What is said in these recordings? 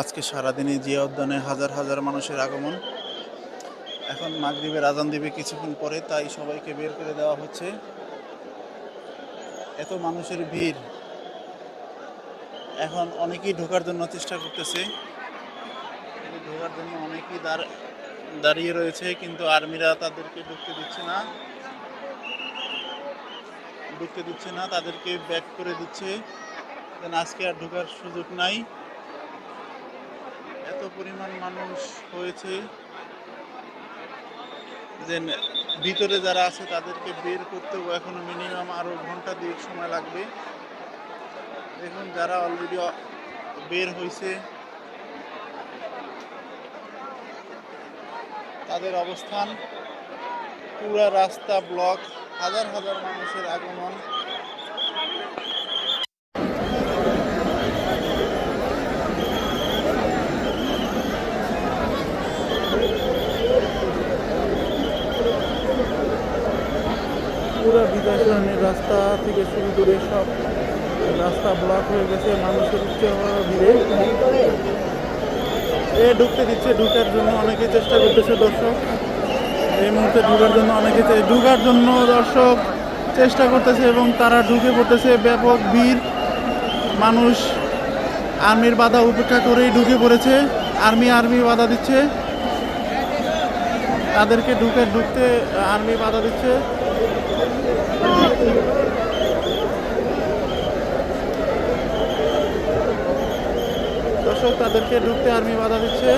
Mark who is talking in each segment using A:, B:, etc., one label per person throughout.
A: আজকে সারাদিনে জিয়া উদ্যানে হাজার হাজার মানুষের আগমন। এখন মাগরিবের আজান দিবে কিছুক্ষণ পরে, তাই সবাইকে বের করে দেওয়া হচ্ছে। এত মানুষের ভিড়। এখন অনেকেই ঢোকার জন্য চেষ্টা করতেছে। ঢোকার জন্য অনেকেই দাঁড়, দাঁড়িয়ে রয়েছে, কিন্তু আর্মিরা তাদেরকে ঢুকতে দিচ্ছে না। ঢুকতে দিচ্ছে না, তাদেরকে ব্যাক করে দিচ্ছে। আজকে আর ঢোকার সুযোগ নাই। এত পরিমাণ মানুষ হয়েছে যে ভিতরে যারা আছে তাদেরকে বের করতেও এখনও মিনিমাম আরও ঘণ্টা দুয়েক সময় লাগবে। দেখুন, যারা অলরেডি বের হয়েছে, তাদের অবস্থান, পুরা রাস্তা ব্লক হাজার হাজার মানুষের আগমন। পুরো সরণির রাস্তা থেকে শুরু করে সব রাস্তা ব্লক হয়ে গেছে, মানুষের উচ্চ ভিড়ে। এ ঢুকতে দিচ্ছে, ঢুকার জন্য অনেকে চেষ্টা করতেছে দর্শক। এই মুহূর্তে ঢুকার জন্য অনেকে ঢুকার জন্য দর্শক চেষ্টা করতেছে এবং তারা ঢুকে পড়তেছে। ব্যাপক ভিড়। মানুষ আর্মির বাধা উপেক্ষা করেই ঢুকে পড়েছে। আর্মি আর্মি বাধা দিচ্ছে। তাদেরকে ঢুকে ঢুকতে আর্মি বাধা দিচ্ছে। দর্শক তাদেরকে ঢুকতে আর্মি বাধা দিচ্ছে।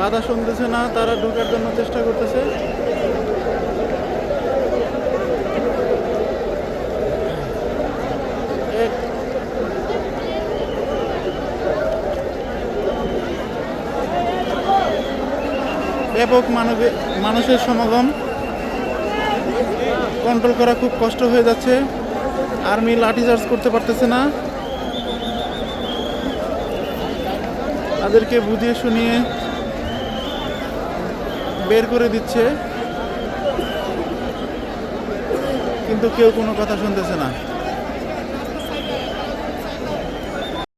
A: বাধা শুনতেছে না, তারা ঢুকার জন্য চেষ্টা করতেছে। ব্যাপক মানবে মানুষের সমাগম। কন্ট্রোল করা খুব কষ্ট হয়ে যাচ্ছে। আর্মি লাঠিচার্জ করতে পারতেছে না। তাদেরকে বুঝিয়ে শুনিয়ে বের করে দিচ্ছে। কিন্তু কেউ কোনো কথা শুনতেছে না।